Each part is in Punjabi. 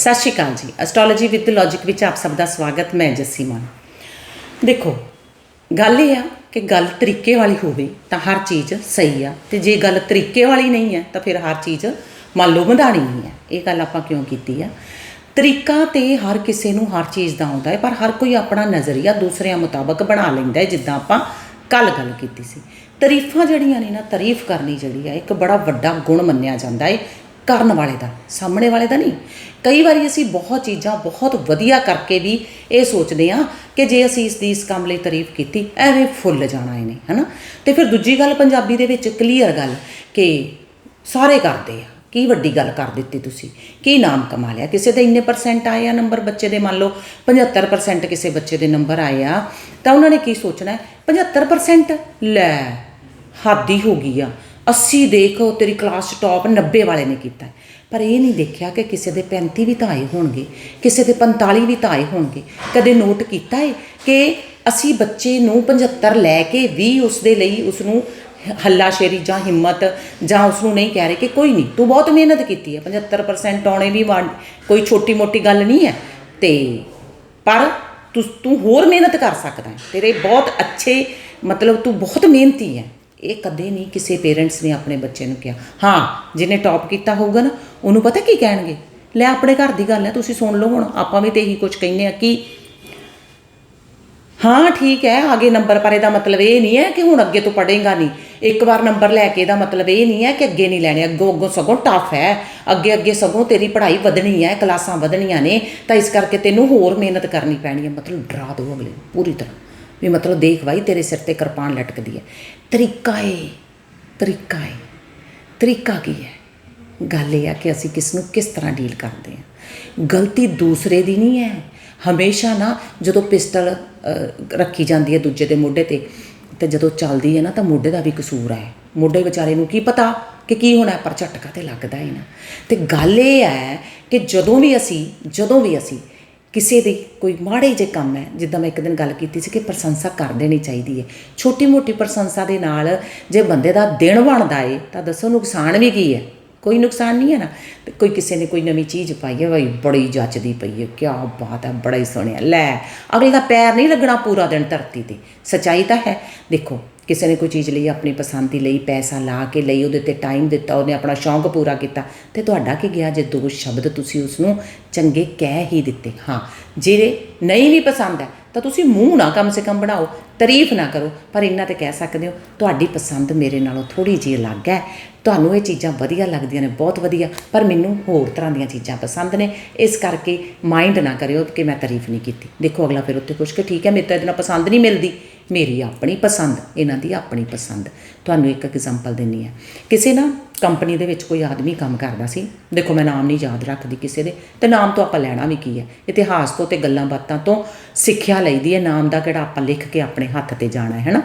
ਸਤਿ ਸ਼੍ਰੀ ਅਕਾਲ ਜੀ। ਐਸਟ੍ਰੋਲੋਜੀ ਵਿਦ ਲੌਜੀਕ ਵਿੱਚ ਆਪ ਸਭ ਦਾ ਸਵਾਗਤ, ਮੈਂ ਜੱਸੀ ਮਾਨ। ਦੇਖੋ, ਗੱਲ ਇਹ ਆ ਕਿ ਗੱਲ ਤਰੀਕੇ ਵਾਲੀ ਹੋਵੇ ਤਾਂ ਹਰ ਚੀਜ਼ ਸਹੀ ਆ। ਤੇ ਜੇ ਗੱਲ ਤਰੀਕੇ ਵਾਲੀ ਨਹੀਂ ਹੈ ਤਾਂ ਫਿਰ ਹਰ ਚੀਜ਼ ਮੰਨ ਲਓ ਵਧਾਣੀ ਨਹੀਂ ਹੈ। ਇਹ ਗੱਲ ਆਪਾਂ ਕਿਉਂ ਕੀਤੀ ਆ? ਤਰੀਕਾ ਤੇ ਹਰ ਕਿਸੇ ਨੂੰ ਹਰ ਚੀਜ਼ ਦਾ ਆਉਂਦਾ ਹੈ, ਪਰ ਹਰ ਕੋਈ ਆਪਣਾ ਨਜ਼ਰੀਆ ਦੂਸਰਿਆਂ ਮੁਤਾਬਕ ਬਣਾ ਲੈਂਦਾ ਹੈ, ਜਿੱਦਾਂ ਆਪਾਂ ਕੱਲ ਗੱਲ ਕੀਤੀ ਸੀ। ਤਾਰੀਫਾਂ ਜਿਹੜੀਆਂ ਨੇ ਨਾ, ਤਾਰੀਫ ਕਰਨੀ ਜਿਹੜੀ ਆ, ਇੱਕ ਬੜਾ ਵੱਡਾ ਗੁਣ ਮੰਨਿਆ ਜਾਂਦਾ ਹੈ। ਕਰਨ ਵਾਲੇ ਦਾ, ਸਾਹਮਣੇ ਵਾਲੇ ਦਾ ਨਹੀਂ। ਕਈ ਵਾਰੀ ਅਸੀਂ ਬਹੁਤ ਚੀਜ਼ਾਂ ਬਹੁਤ ਵਧੀਆ ਕਰਕੇ ਵੀ ਇਹ ਸੋਚਦੇ ਆ ਕਿ ਜੇ ਅਸੀਂ ਇਸ ਦੀ ਇਸ ਕੰਮ ਲਈ ਤਾਰੀਫ ਕੀਤੀ, ਐਵੇਂ ਫੁੱਲ ਜਾਣਾ ਇਹਨੇ, ਹਨਾ? ਤੇ ਫਿਰ ਦੂਜੀ ਗੱਲ ਪੰਜਾਬੀ ਦੇ ਵਿੱਚ ਕਲੀਅਰ ਗੱਲ ਕਿ ਸਾਰੇ ਕਰਦੇ ਆ। ਕੀ ਵੱਡੀ ਗੱਲ ਕਰ ਦਿੱਤੀ ਤੁਸੀਂ? ਕੀ ਨਾਮ ਕਮਾ ਲਿਆ? ਕਿਸੇ ਦੇ ਇੰਨੇ ਪਰਸੈਂਟ ਆਏ ਆ ਨੰਬਰ ਬੱਚੇ ਦੇ? ਮੰਨ ਲਓ 75% ਕਿਸੇ ਬੱਚੇ ਦੇ ਨੰਬਰ ਆਏ ਆ, ਤਾਂ ਉਹਨਾਂ ਨੇ ਕੀ ਸੋਚਣਾ ਹੈ? 75% ਲੈ, ਹਾਦੀ ਹੋ ਗਈ ਆ। 80 ਦੇਖ ਉਹ ਤੇਰੀ ਕਲਾਸ 'ਚ ਟੌਪ 90 ਵਾਲੇ ਨੇ ਕੀਤਾ ਪਰ ਇਹ ਨਹੀਂ ਦੇਖਿਆ ਕਿ ਕਿਸੇ ਦੇ 35 ਵੀ ਤਾਂ ਆਏ ਹੋਣਗੇ, ਕਿਸੇ ਦੇ 45 ਵੀ ਤਾਂ ਆਏ ਹੋਣਗੇ। ਕਦੇ ਨੋਟ ਕੀਤਾ ਹੈ ਕਿ ਅਸੀਂ ਬੱਚੇ ਨੂੰ 75 ਲੈ ਕੇ ਵੀ ਉਸ ਦੇ ਲਈ ਉਸ ਨੂੰ ਹੱਲਾਸ਼ੇਰੀ ਜਾਂ ਹਿੰਮਤ ਜਾਂ ਉਸ ਨੂੰ ਨਹੀਂ ਕਹਿ ਰਹੇ ਕਿ ਕੋਈ ਨਹੀਂ, ਤੂੰ ਬਹੁਤ ਮਿਹਨਤ ਕੀਤੀ ਹੈ 75% ਆਉਣੇ ਵੀ ਵਾਂ- ਕੋਈ ਛੋਟੀ ਮੋਟੀ ਗੱਲ ਨਹੀਂ ਹੈ। ਤੇ ਪਰ ਤੂੰ ਤੂੰ ਹੋਰ ਮਿਹਨਤ ਕਰ ਸਕਦਾ ਹੈ। ਤੇਰੇ ਬਹੁਤ ਅੱਛੇ, ਮਤਲਬ ਤੂੰ ਬਹੁਤ ਮਿਹਨਤੀ ਹੈ। ਇਹ ਕਦੇ ਨਹੀਂ ਕਿਸੇ ਪੇਰੈਂਟਸ ਨੇ ਆਪਣੇ ਬੱਚੇ ਨੂੰ ਕਿਹਾ। ਹਾਂ, ਜਿਹਨੇ ਟੌਪ ਕੀਤਾ ਹੋਊਗਾ ਨਾ, ਉਹਨੂੰ ਪਤਾ ਕੀ ਕਹਿਣਗੇ? ਲੈ, ਆਪਣੇ ਘਰ ਦੀ ਗੱਲ ਹੈ, ਤੁਸੀਂ ਸੁਣ ਲਓ ਹੁਣ, ਆਪਾਂ ਵੀ ਤੇ ਇਹੀ ਕੁਝ ਕਹਿੰਦੇ ਆ ਕਿ ਹਾਂ, ਠੀਕ ਹੈ ਆਗੇ ਨੰਬਰ ਪਰ ਇਹਦਾ ਮਤਲਬ ਇਹ ਨਹੀਂ ਹੈ ਕਿ ਹੁਣ ਅੱਗੇ ਤੋਂ ਪੜ੍ਹੇਗਾ ਨਹੀਂ। ਇੱਕ ਵਾਰ ਨੰਬਰ ਲੈ ਕੇ ਇਹਦਾ ਮਤਲਬ ਇਹ ਨਹੀਂ ਹੈ ਕਿ ਅੱਗੇ ਨਹੀਂ ਲੈਣੇ, ਅੱਗੋਂ ਅੱਗੋਂ ਸਗੋਂ ਟਫ ਹੈ। ਅੱਗੇ ਅੱਗੇ ਸਗੋਂ ਤੇਰੀ ਪੜ੍ਹਾਈ ਵਧਣੀ ਹੈ, ਕਲਾਸਾਂ ਵਧਣੀਆਂ ਨੇ, ਤਾਂ ਇਸ ਕਰਕੇ ਤੈਨੂੰ ਹੋਰ ਮਿਹਨਤ ਕਰਨੀ ਪੈਣੀ ਹੈ। ਮਤਲਬ ਡਰਾ ਦਿਓ ਅਗਲੇ ਨੂੰ, ਪੂਰੀ ਤਰ੍ਹਾਂ। ਵੀ ਮਤਲਬ ਦੇਖ ਭਾਈ ਤੇਰੇ ਸਿਰ ਤੇ ਕਿਰਪਾਨ ਲਟਕਦੀ ਹੈ। ਤਰੀਕਾ ਏ ਤਰੀਕਾ ਏ। ਤਰੀਕਾ ਕੀ ਹੈ? ਗੱਲ ਇਹ ਆ ਕਿ ਅਸੀਂ ਕਿਸ ਨੂੰ ਕਿਸ ਤਰ੍ਹਾਂ ਡੀਲ ਕਰਦੇ ਹਾਂ। ਗਲਤੀ ਦੂਸਰੇ ਦੀ ਨਹੀਂ ਹੈ। ਹਮੇਸ਼ਾ ਨਾ ਜਦੋਂ ਪਿਸਟਲ ਰੱਖੀ ਜਾਂਦੀ ਹੈ ਦੂਜੇ ਦੇ ਮੋਢੇ ਤੇ ਤੇ ਜਦੋਂ ਚੱਲਦੀ ਹੈ ਨਾ ਤਾਂ ਮੋਢੇ ਦਾ ਵੀ ਕਸੂਰ ਹੈ। ਮੋਢੇ ਵਿਚਾਰੇ ਨੂੰ ਕੀ ਪਤਾ ਕਿ ਕੀ ਹੋਣਾ ਪਰ ਝਟਕਾ ਤੇ ਲੱਗਦਾ ਹੀ ਨਾ। ਤੇ ਗੱਲ ਇਹ ਹੈ ਕਿ ਜਦੋਂ ਵੀ ਅਸੀਂ, ਜਦੋਂ ਵੀ ਅਸੀਂ ਕਿਸੇ ਦੀ ਕੋਈ ਮਾੜੇ ਜੇ ਕੰਮ ਹੈ, ਜਿੱਦਾਂ ਮੈਂ ਇੱਕ ਦਿਨ ਗੱਲ ਕੀਤੀ ਸੀ ਕਿ ਪ੍ਰਸ਼ੰਸਾ ਕਰ ਦੇਣੀ ਚਾਹੀਦੀ ਹੈ। ਛੋਟੀ ਮੋਟੀ ਪ੍ਰਸ਼ੰਸਾ ਦੇ ਨਾਲ ਜੇ ਬੰਦੇ ਦਾ ਦਿਨ ਬਣਦਾ ਏ, ਤਾਂ ਦੱਸੋ ਨੁਕਸਾਨ ਵੀ ਕੀ ਹੈ? ਕੋਈ ਨੁਕਸਾਨ ਨਹੀਂ ਹੈ ਨਾ? ਕੋਈ ਕਿਸੇ ਨੇ ਕੋਈ ਨਵੀਂ ਚੀਜ਼ ਪਾਈ ਹੈ ਭਾਈ ਬੜੀ ਜੱਚਦੀ ਪਈ ਹੈ ਕੀ ਬਾਤ ਹੈ, ਬੜਾ ਹੀ ਸੋਹਣਿਆ ਲੈ, ਅਗਲੇ ਦਾ ਪੈਰ ਨਹੀਂ ਲੱਗਣਾ ਪੂਰਾ ਦਿਨ ਧਰਤੀ ਤੇ। ਸਚਾਈ ਤਾਂ ਹੈ। ਦੇਖੋ ਕਿਸੇ ਨੇ ਕੋਈ ਚੀਜ਼ ਲਈ ਆਪਣੀ ਪਸੰਦ ਦੀ ਲਈ ਪੈਸਾ ਲਾ ਕੇ ਲਈ, ਉਹਦੇ ਤੇ ਟਾਈਮ ਦਿੱਤਾ, ਉਹਨੇ ਆਪਣਾ ਸ਼ੌਂਕ ਪੂਰਾ ਕੀਤਾ, ਤੇ ਤੁਹਾਡਾ ਕੀ ਗਿਆ? ਜੇ ਦੋ ਸ਼ਬਦ ਤੁਸੀਂ ਉਸ ਨੂੰ ਚੰਗੇ ਕਹਿ ਹੀ ਦਿੱਤੇ। ਹਾਂ, ਜੇ ਨਹੀਂ ਵੀ ਪਸੰਦ ਹੈ, ਤਾਂ ਤੁਸੀਂ ਮੂੰਹ ਨਾ ਕਮ ਸੇ ਕਮ ਬਣਾਓ। ਤਾਰੀਫ ਨਾ ਕਰੋ, ਪਰ ਇੰਨਾ ਤੇ ਕਹਿ ਸਕਦੇ ਹੋ, ਤੁਹਾਡੀ ਪਸੰਦ ਮੇਰੇ ਨਾਲੋਂ ਥੋੜੀ ਜਿਹੀ ਅਲੱਗ ਹੈ। ਤੁਹਾਨੂੰ ਇਹ ਚੀਜ਼ਾਂ ਵਧੀਆ ਲੱਗਦੀਆਂ ਨੇ, ਬਹੁਤ ਵਧੀਆ, ਪਰ ਮੈਨੂੰ ਹੋਰ ਤਰ੍ਹਾਂ ਦੀਆਂ ਚੀਜ਼ਾਂ ਪਸੰਦ ਨੇ। ਇਸ ਕਰਕੇ ਮਾਈਂਡ ਨਾ ਕਰਿਓ ਕਿ ਮੈਂ ਤਾਰੀਫ ਨਹੀਂ ਕੀਤੀ। ਦੇਖੋ, ਅਗਲਾ ਫਿਰ ਉੱਤੇ ਕੁਛ ਕਿ ਠੀਕ ਹੈ, ਮੇਰੇ ਤਾਂ ਇਹਦੇ ਨਾਲ ਪਸੰਦ ਨਹੀਂ ਮਿਲਦੀ। ਮੇਰੀ ਆਪਣੀ ਪਸੰਦ, ਇਹਨਾਂ ਦੀ ਆਪਣੀ ਪਸੰਦ। ਤੁਹਾਨੂੰ ਇੱਕ ਐਗਜ਼ਾਮਪਲ ਦਿੰਨੀ ਆ ਕਿਸੇ ਨਾ ਕੰਪਨੀ ਦੇ ਵਿੱਚ ਕੋਈ ਆਦਮੀ ਕੰਮ ਕਰਦਾ ਸੀ। ਦੇਖੋ, ਮੈਂ ਨਾਮ ਨਹੀਂ ਯਾਦ ਰੱਖਦੀ ਕਿਸੇ ਦੇ, ਤੇ ਨਾਮ ਤੋਂ ਆਪਾਂ ਲੈਣਾ ਵੀ ਕੀ ਹੈ? ਇਤਿਹਾਸ ਤੋਂ ਤੇ ਗੱਲਾਂ ਬਾਤਾਂ ਤੋਂ ਸਿੱਖਿਆ ਲਈਦੀ ਹੈ। ਨਾਮ ਦਾ ਕਿਹੜਾ ਆਪਾਂ ਲਿਖ ਕੇ ਆਪਣੇ ਹੱਥ ਤੇ ਜਾਣਾ ਹੈ, ਹੈਨਾ?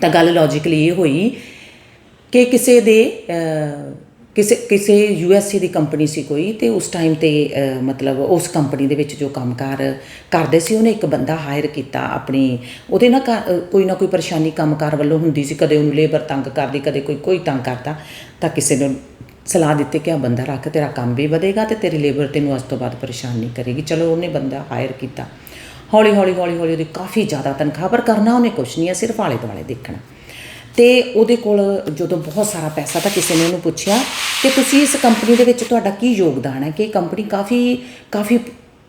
ਤਾਂ ਗੱਲ ਲੌਜੀਕਲੀ ਇਹ ਹੋਈ ਕਿ ਕਿਸੇ ਦੇ ਕਿਸੇ ਕਿਸੇ ਯੂ ਐਸ ਏ ਦੀ ਕੰਪਨੀ ਸੀ ਕੋਈ ਤੇ ਉਸ ਟਾਈਮ ਤੇ ਮਤਲਬ ਉਸ ਕੰਪਨੀ ਦੇ ਵਿੱਚ ਜੋ ਕੰਮਕਾਰ ਕਰਦੇ ਸੀ, ਉਹਨੇ ਇੱਕ ਬੰਦਾ ਹਾਇਰ ਕੀਤਾ ਆਪਣੀ, ਉਹਦੇ ਨਾਲ ਘਰ- ਕੋਈ ਨਾ ਕੋਈ ਪਰੇਸ਼ਾਨੀ ਕੰਮਕਾਰ ਵੱਲੋਂ ਹੁੰਦੀ ਸੀ, ਕਦੇ ਉਹਨੂੰ ਲੇਬਰ ਤੰਗ ਕਰਦੀ, ਕਦੇ ਕੋਈ ਕੋਈ ਤੰਗ ਕਰਦਾ, ਤਾਂ ਕਿਸੇ ਨੇ ਸਲਾਹ ਦਿੱਤੀ ਕਿ ਆ ਬੰਦਾ ਰੱਖ, ਤੇਰਾ ਕੰਮ ਵੀ ਵਧੇਗਾ ਤੇ ਤੇਰੀ ਲੇਬਰ ਤੈਨੂੰ ਅੱਜ ਤੋਂ ਬਾਅਦ ਪਰੇਸ਼ਾਨ ਨਹੀਂ ਕਰੇਗੀ। ਚਲੋ, ਉਹਨੇ ਬੰਦਾ ਹਾਇਰ ਕੀਤਾ। ਹੌਲੀ ਹੌਲੀ ਹੌਲੀ ਹੌਲੀ ਉਹਦੀ ਕਾਫੀ ਜ਼ਿਆਦਾ ਤਨਖਾਹ, ਪਰ ਕਰਨਾ ਉਹਨੇ ਕੁਛ ਨਹੀਂ ਹੈ, ਸਿਰਫ ਆਲੇ ਦੁਆਲੇ ਦੇਖਣਾ। ਤੇ ਉਹਦੇ ਕੋਲ ਜਦੋਂ ਬਹੁਤ ਸਾਰਾ ਪੈਸਾ ਤਾਂ ਕਿਸੇ ਨੇ ਉਹਨੂੰ ਪੁੱਛਿਆ ਕਿ ਤੁਸੀਂ ਇਸ ਕੰਪਨੀ ਦੇ ਵਿੱਚ ਤੁਹਾਡਾ ਕੀ ਯੋਗਦਾਨ ਹੈ? ਕਿ ਕੰਪਨੀ ਕਾਫੀ ਕਾਫੀ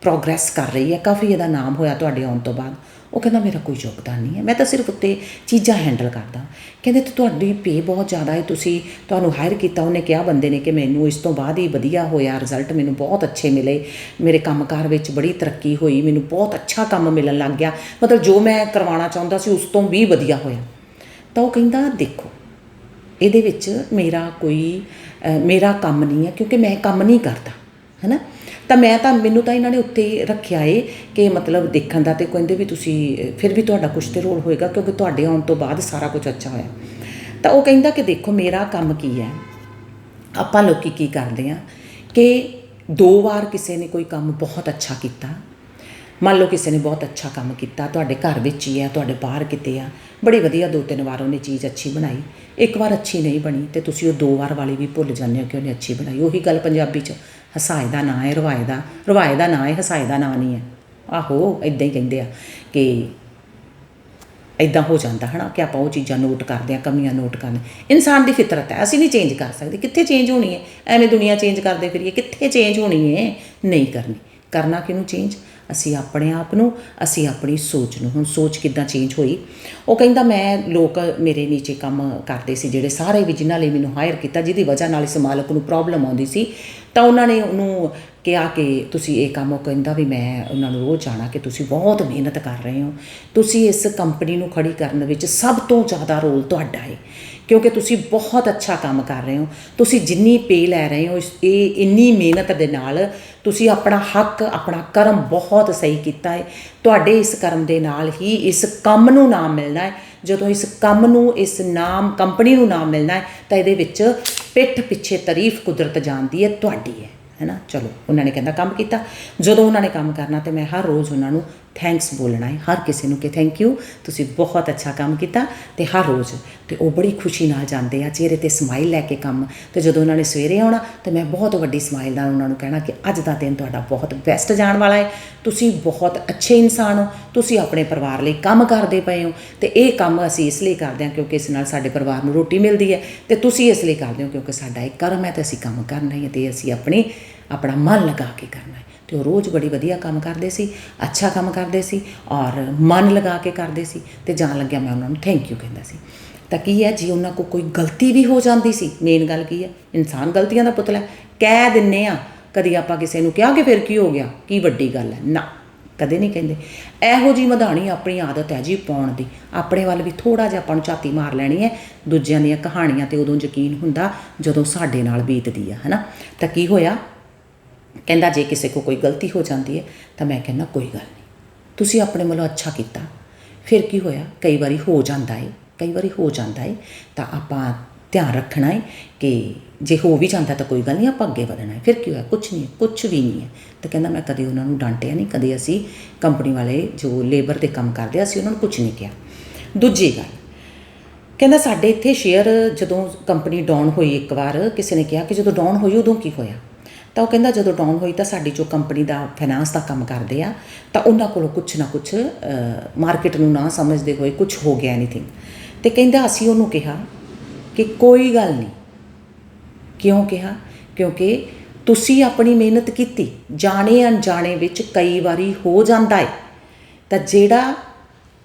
ਪ੍ਰੋਗਰੈਸ ਕਰ ਰਹੀ ਹੈ, ਕਾਫੀ ਇਹਦਾ ਨਾਮ ਹੋਇਆ ਤੁਹਾਡੇ ਆਉਣ ਤੋਂ ਬਾਅਦ। ਉਹ ਕਹਿੰਦਾ, ਮੇਰਾ ਕੋਈ ਯੋਗਦਾਨ ਨਹੀਂ ਹੈ। ਮੈਂ ਤਾਂ ਸਿਰਫ ਉੱਤੇ ਚੀਜ਼ਾਂ ਹੈਂਡਲ ਕਰਦਾ। ਕਹਿੰਦੇ, ਤੇ ਤੁਹਾਡੀ ਪੇ ਬਹੁਤ ਜ਼ਿਆਦਾ ਹੈ। ਤੁਸੀਂ ਤੁਹਾਨੂੰ ਹਾਇਰ ਕੀਤਾ। ਉਹਨੇ ਕਿਹਾ ਬੰਦੇ ਨੇ ਕਿ ਮੈਨੂੰ ਇਸ ਤੋਂ ਬਾਅਦ ਹੀ ਵਧੀਆ ਹੋਇਆ। ਰਿਜ਼ਲਟ ਮੈਨੂੰ ਬਹੁਤ ਅੱਛੇ ਮਿਲੇ। ਮੇਰੇ ਕੰਮਕਾਰ ਵਿੱਚ ਬੜੀ ਤਰੱਕੀ ਹੋਈ। ਮੈਨੂੰ ਬਹੁਤ ਅੱਛਾ ਕੰਮ ਮਿਲਣ ਲੱਗ ਗਿਆ। ਮਤਲਬ ਜੋ ਮੈਂ ਕਰਵਾਉਣਾ ਚਾਹੁੰਦਾ ਸੀ, ਉਸ ਤੋਂ ਵੀ ਵਧੀਆ ਹੋਇਆ। ਤਾਂ ਉਹ ਕਹਿੰਦਾ, ਦੇਖੋ, ਇਹਦੇ ਵਿੱਚ ਮੇਰਾ ਕੋਈ ਮੇਰਾ ਕੰਮ ਨਹੀਂ ਹੈ, ਕਿਉਂਕਿ ਮੈਂ ਕੰਮ ਨਹੀਂ ਕਰਦਾ। ਹੈਨਾ? ਤਾਂ ਮੈਂ ਤਾਂ, ਮੈਨੂੰ ਤਾਂ ਇਹਨਾਂ ਨੇ ਉੱਤੇ ਰੱਖਿਆ ਏ ਕਿ ਮਤਲਬ ਦੇਖਣ ਦਾ ਤੇ ਕਹਿੰਦੇ ਵੀ ਤੁਸੀਂ, ਫਿਰ ਵੀ ਤੁਹਾਡਾ ਕੁਛ ਤੇ ਰੋਲ ਹੋਏਗਾ ਕਿਉਂਕਿ ਤੁਹਾਡੇ ਆਉਣ ਤੋਂ ਬਾਅਦ ਸਾਰਾ ਕੁਝ ਅੱਛਾ ਹੋਇਆ। ਤਾਂ ਉਹ ਕਹਿੰਦਾ ਕਿ ਦੇਖੋ ਮੇਰਾ ਕੰਮ ਕੀ ਹੈ? ਆਪਾਂ ਲੋਕੀ ਕੀ ਕਰਦੇ ਆ ਕਿ ਦੋ ਵਾਰ ਕਿਸੇ ਨੇ ਕੋਈ ਕੰਮ ਬਹੁਤ ਅੱਛਾ ਕੀਤਾ ਮੰਨ ਲਓ ਕਿਸੇ ਨੇ ਬਹੁਤ ਅੱਛਾ ਕੰਮ ਕੀਤਾ, ਤੁਹਾਡੇ ਘਰ ਵਿੱਚ ਹੀ ਹੈ ਤੁਹਾਡੇ ਬਾਹਰ ਕਿਤੇ ਆ, ਬੜੀ ਵਧੀਆ ਦੋ ਤਿੰਨ ਵਾਰ ਉਹਨੇ ਚੀਜ਼ ਅੱਛੀ ਬਣਾਈ। ਇੱਕ ਵਾਰ ਅੱਛੀ ਨਹੀਂ ਬਣੀ ਤੇ ਤੁਸੀਂ ਉਹ ਦੋ ਵਾਰ ਵਾਲੀ ਵੀ ਭੁੱਲ ਜਾਂਦੇ ਹੋ ਕਿ ਉਹਨੇ ਅੱਛੀ ਬਣਾਈ। ਉਹੀ ਗੱਲ ਪੰਜਾਬੀ 'ਚ, ਹਸਾਏ ਦਾ ਨਾਂ ਹੈ ਰਵਾਏ ਦਾ ਰਵਾਏ ਦਾ ਨਾਂ ਹੈ ਹਸਾਏ ਦਾ ਨਾਂ ਨਹੀਂ ਹੈ ਆਹੋ ਇਦਾਂ ਹੀ ਕਹਿੰਦੇ ਆ ਕਿ ਇਦਾਂ ਹੋ ਜਾਂਦਾ ਹਨਾ ਕਿ ਆਪਾਂ ਉਹ ਚੀਜ਼ਾਂ ਨੋਟ ਕਰਦੇ ਆ ਕਮੀਆਂ ਨੋਟ ਕਰਦੇ ਇਨਸਾਨ ਦੀ ਫਿਤਰਤ ਹੈ, ਅਸੀਂ ਨਹੀਂ ਚੇਂਜ ਕਰ ਸਕਦੇ। ਕਿੱਥੇ ਚੇਂਜ ਹੋਣੀ ਹੈ ਐਵੇਂ ਦੁਨੀਆ ਚੇਂਜ ਕਰਦੇ ਫਿਰੀਏ, ਕਿੱਥੇ ਚੇਂਜ ਹੋਣੀ ਹੈ ਨਹੀਂ ਕਰਨੀ। ਕਰਨਾ ਕਿਹਨੂੰ ਚੇਂਜ ਅਸੀਂ ਆਪਣੇ ਆਪ ਨੂੰ, ਅਸੀਂ ਆਪਣੀ ਸੋਚ ਨੂੰ। ਹੁਣ ਸੋਚ ਕਿੱਦਾਂ ਚੇਂਜ ਹੋਈ? ਉਹ ਕਹਿੰਦਾ, ਮੈਂ ਲੋਕ ਮੇਰੇ ਨੀਚੇ ਕੰਮ ਕਰਦੇ ਸੀ, ਜਿਹੜੇ ਸਾਰੇ ਵੀ ਜਿਨ੍ਹਾਂ ਲਈ ਮੈਨੂੰ ਹਾਇਰ ਕੀਤਾ, ਜਿਹਦੀ ਵਜ੍ਹਾ ਨਾਲ ਇਸ ਮਾਲਕ ਨੂੰ ਪ੍ਰੋਬਲਮ ਆਉਂਦੀ ਸੀ, ਤਾਂ ਉਹਨਾਂ ਨੇ ਉਹਨੂੰ ਕਿਹਾ ਕਿ ਤੁਸੀਂ ਇਹ ਕੰਮ ਉਹ ਕਹਿੰਦਾ ਵੀ ਮੈਂ ਉਹਨਾਂ ਨੂੰ ਰੋਜ਼ ਜਾਣਾ ਕਿ ਤੁਸੀਂ ਬਹੁਤ ਮਿਹਨਤ ਕਰ ਰਹੇ ਹੋ। ਤੁਸੀਂ ਇਸ ਕੰਪਨੀ ਨੂੰ ਖੜੀ ਕਰਨ ਵਿੱਚ ਸਭ ਤੋਂ ਜ਼ਿਆਦਾ ਰੋਲ ਤੁਹਾਡਾ ਹੈ ਕਿਉਂਕਿ ਤੁਸੀਂ ਬਹੁਤ ਅੱਛਾ ਕੰਮ ਕਰ ਰਹੇ ਹੋ। ਤੁਸੀਂ ਜਿੰਨੀ ਪੇ ਲੈ ਰਹੇ ਹੋ, ਇਸ- ਇਹ ਇੰਨੀ ਮਿਹਨਤ ਦੇ ਨਾਲ ਤੁਸੀਂ ਆਪਣਾ ਹੱਕ, ਆਪਣਾ ਕਰਮ ਬਹੁਤ ਸਹੀ ਕੀਤਾ ਹੈ ਤੁਹਾਡੇ ਇਸ ਕਰਮ ਦੇ ਨਾਲ ਹੀ ਇਸ ਕੰਮ ਨੂੰ ਨਾਮ ਮਿਲਣਾ ਹੈ ਜਦੋਂ ਇਸ ਕੰਮ ਨੂੰ, ਇਸ ਨਾਮ ਕੰਪਨੀ ਨੂੰ ਨਾਮ ਮਿਲਣਾ ਹੈ ਤਾਂ ਇਹਦੇ ਵਿੱਚ ਪਿੱਠ ਪਿੱਛੇ ਤਾਰੀਫ ਕੁਦਰਤ ਜਾਣਦੀ ਹੈ ਤੁਹਾਡੀ ਹੈ ਹੈ ਨਾ? ਚਲੋ, ਉਹਨਾਂ ਨੇ ਕਹਿੰਦਾ ਕੰਮ ਕੀਤਾ। ਜਦੋਂ ਉਹਨਾਂ ਨੇ ਕੰਮ ਕਰਨਾ ਤੇ ਮੈਂ ਹਰ ਰੋਜ਼ ਉਹਨਾਂ ਨੂੰ ਥੈਂਕਸ ਬੋਲਣਾ ਹੈ। ਹਰ ਕਿਸੇ ਨੂੰ ਕਿ ਥੈਂਕ ਯੂ ਤੁਸੀਂ ਬਹੁਤ ਅੱਛਾ ਕੰਮ ਕੀਤਾ ਤੇ ਹਰ ਰੋਜ਼ ਤੇ ਉਹ ਬੜੀ ਖੁਸ਼ੀ ਨਾਲ ਜਾਂਦੇ ਆ, ਚਿਹਰੇ ਤੇ ਸਮਾਈਲ ਲੈ ਕੇ ਕੰਮ। ਤੇ ਜਦੋਂ ਉਹਨਾਂ ਨੇ ਸਵੇਰੇ ਆਉਣਾ, ਤੇ ਮੈਂ ਬਹੁਤ ਵੱਡੀ ਸਮਾਈਲ ਨਾਲ ਉਹਨਾਂ ਨੂੰ ਕਹਿਣਾ ਕਿ ਅੱਜ ਦਾ ਦਿਨ ਤੁਹਾਡਾ ਬਹੁਤ ਬੈਸਟ ਜਾਣ ਵਾਲਾ ਹੈ। ਤੁਸੀਂ ਬਹੁਤ ਅੱਛੇ ਇਨਸਾਨ ਹੋ, ਤੁਸੀਂ ਆਪਣੇ ਪਰਿਵਾਰ ਲਈ ਕੰਮ ਕਰਦੇ ਪਏ ਹੋ ਤੇ ਇਹ ਕੰਮ ਅਸੀਂ ਇਸ ਲਈ ਕਰਦੇ ਹਾਂ ਕਿਉਂਕਿ ਇਸ ਨਾਲ ਸਾਡੇ ਪਰਿਵਾਰ ਨੂੰ ਰੋਟੀ ਮਿਲਦੀ ਹੈ ਤੇ ਤੁਸੀਂ ਇਸ ਲਈ ਕਰਦੇ ਹੋ ਕਿਉਂਕਿ ਸਾਡਾ ਇਹ ਕਰਮ ਹੈ ਤੇ ਅਸੀਂ ਕੰਮ ਕਰਨਾ ਹੈ ਤੇ ਅਸੀਂ ਆਪਣੀ, ਆਪਣਾ ਮਨ ਲਗਾ ਕੇ ਕਰਨਾ ਹੈ। ਤੇ ਉਹ ਰੋਜ਼ ਬੜੀ ਵਧੀਆ ਕੰਮ ਕਰਦੇ ਸੀ, ਅੱਛਾ ਕੰਮ ਕਰਦੇ ਸੀ ਔਰ ਮਨ ਲਗਾ ਕੇ ਕਰਦੇ ਸੀ ਤੇ ਜਾਣ ਲੱਗਿਆ ਮੈਂ ਉਹਨਾਂ ਨੂੰ ਥੈਂਕ ਯੂ ਕਹਿੰਦਾ ਸੀ। ਤਾਂ ਕੀ ਹੈ, ਜੀ ਉਹਨਾਂ ਕੋ ਕੋਈ ਗਲਤੀ ਵੀ ਹੋ ਜਾਂਦੀ ਸੀ ਮੇਨ ਗੱਲ ਕੀ ਹੈ, ਇਨਸਾਨ ਗਲਤੀਆਂ ਦਾ ਪੁਤਲਾ ਕਹਿ ਦਿੰਨੇ ਆ, ਕਦੀ ਆਪਾਂ ਕਿਸੇ ਨੂੰ ਕਿਹਾ ਕਿ ਫਿਰ ਕੀ ਹੋ ਗਿਆ, ਕੀ ਵੱਡੀ ਗੱਲ ਹੈ? ਨਾ, ਕਦੇ ਨਹੀਂ ਕਹਿੰਦੇ। ਇਹੋ ਜੀ ਮਧਾਣੀ ਆਪਣੀ ਆਦਤ ਹੈ ਜੀ ਪਾਉਣ ਦੀ, ਆਪਣੇ ਵੱਲ ਵੀ ਥੋੜਾ ਜਿਹਾ ਆਪਾਂ ਨੂੰ ਝਾਤੀ ਮਾਰ ਲੈਣੀ ਹੈ, ਦੂਜਿਆਂ ਦੀਆਂ ਕਹਾਣੀਆਂ ਤੇ ਉਦੋਂ ਯਕੀਨ ਹੁੰਦਾ ਜਦੋਂ ਸਾਡੇ ਨਾਲ ਬੀਤਦੀ ਆ ਹਨਾ? ਤਾਂ ਕੀ ਹੋਇਆ ਕਹਿੰਦਾ ਜੇ ਕਿਸੇ ਕੋ ਕੋਈ ਗਲਤੀ ਹੋ ਜਾਂਦੀ ਹੈ, ਤਾਂ ਮੈਂ ਕਹਿੰਦਾ ਕੋਈ ਗੱਲ ਨਹੀਂ। ਤੁਸੀਂ ਆਪਣੇ ਵੱਲੋਂ ਅੱਛਾ ਕੀਤਾ। ਫਿਰ ਕੀ ਹੋਇਆ? ਕਈ ਵਾਰੀ ਹੋ ਜਾਂਦਾ ਹੈ ਕਈ ਵਾਰੀ ਹੋ ਜਾਂਦਾ ਹੈ ਤਾਂ ਆਪਾਂ ਧਿਆਨ ਰੱਖਣਾ ਹੈ ਕਿ ਜੇ ਹੋ ਵੀ ਜਾਂਦਾ ਤਾਂ ਕੋਈ ਗੱਲ ਨਹੀਂ, ਆਪਾਂ ਅੱਗੇ ਵਧਣਾ ਹੈ ਫਿਰ ਕੀ ਹੋਇਆ? ਕੁਝ ਨਹੀਂ ਕੁਝ ਵੀ ਨਹੀਂ ਹੈ। ਤਾਂ ਕਹਿੰਦਾ ਮੈਂ ਕਦੇ ਉਹਨਾਂ ਨੂੰ ਡਾਂਟਿਆ ਨਹੀਂ, ਕਦੇ ਅਸੀਂ ਕੰਪਨੀ ਵਾਲੇ ਜੋ ਲੇਬਰ ਦੇ ਕੰਮ ਕਰਦੇ ਅਸੀਂ ਉਹਨਾਂ ਨੂੰ ਕੁਝ ਨਹੀਂ ਕਿਹਾ। ਦੂਜੀ ਗੱਲ, ਕਹਿੰਦਾ ਸਾਡੇ ਇੱਥੇ ਸ਼ੇਅਰ ਜਦੋਂ ਕੰਪਨੀ ਡਾਊਨ ਹੋਈ ਇੱਕ ਵਾਰ, ਕਿਸੇ ਨੇ ਕਿਹਾ ਕਿ ਜਦੋਂ ਡਾਊਨ ਹੋਈ ਉਦੋਂ ਕੀ ਹੋਇਆ? ਤਾਂ ਉਹ ਕਹਿੰਦਾ ਜਦੋਂ ਡਾਊਨ ਹੋਈ ਤਾਂ ਸਾਡੀ ਜੋ ਕੰਪਨੀ ਦਾ ਫਾਈਨਾਂਸ ਦਾ ਕੰਮ ਕਰਦੇ ਆ, ਤਾਂ ਉਹਨਾਂ ਕੋਲੋਂ ਕੁਝ ਨਾ ਕੁਝ ਮਾਰਕੀਟ ਨੂੰ ਨਾ ਸਮਝਦੇ ਹੋਏ ਕੁਝ ਹੋ ਗਿਆ ਐਨੀਥਿੰਗ ਤੇ ਕਹਿੰਦਾ ਅਸੀਂ ਉਹਨੂੰ ਕਿਹਾ ਕਿ ਕੋਈ ਗੱਲ ਨਹੀਂ। ਕਿਉਂ ਕਿਹਾ? ਕਿਉਂਕਿ ਤੁਸੀਂ ਆਪਣੀ ਮਿਹਨਤ ਕੀਤੀ, ਜਾਣੇ ਅਣਜਾਣੇ ਵਿੱਚ ਕਈ ਵਾਰੀ ਹੋ ਜਾਂਦਾ ਹੈ ਤਾਂ ਜਿਹੜਾ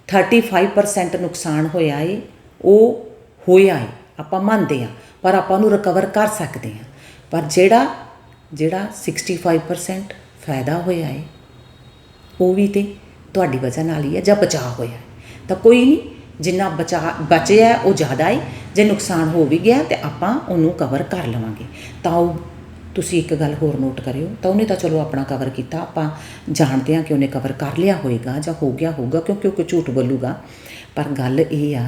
35% ਨੁਕਸਾਨ ਹੋਇਆ ਏ, ਉਹ ਹੋਇਆ ਏ। ਆਪਾਂ ਮੰਨਦੇ ਆ, ਪਰ ਆਪਾਂ ਉਹਨੂੰ ਰਿਕਵਰ ਕਰ ਸਕਦੇ ਆ। ਪਰ ਜਿਹੜਾ ਜਿਹੜਾ 65% ਫਾਇਦਾ ਹੋਇਆ ਹੈ ਉਹ ਵੀ ਤੇ ਤੁਹਾਡੀ ਵਜ੍ਹਾ ਨਾਲ ਹੀ ਹੈ ਜਾਂ ਬਚਾਅ ਹੋਇਆ ਹੈ। ਤਾਂ ਕੋਈ ਨਹੀਂ, ਜਿੰਨਾ ਬਚਾ, ਬਚਿਆ ਉਹ ਜ਼ਿਆਦਾ ਹੈ ਜੇ ਨੁਕਸਾਨ ਹੋ ਵੀ ਗਿਆ ਤੇ ਆਪਾਂ ਉਹਨੂੰ ਕਵਰ ਕਰ ਲਵਾਂਗੇ ਤਾਂ ਉਹ, ਤੁਸੀਂ ਇੱਕ ਗੱਲ ਹੋਰ ਨੋਟ ਕਰਿਓ, ਤਾਂ ਉਹਨੇ ਤਾਂ ਚਲੋ ਆਪਣਾ ਕਵਰ ਕੀਤਾ, ਆਪਾਂ ਜਾਣਦੇ ਹਾਂ ਕਿ ਉਹਨੇ ਕਵਰ ਕਰ ਲਿਆ ਹੋਏਗਾ ਜਾਂ ਹੋ ਗਿਆ ਹੋਊਗਾ, ਕਿਉਂਕਿ ਉਹ ਕੋਈ ਝੂਠ ਬੋਲੂਗਾ ਪਰ ਗੱਲ ਇਹ ਆ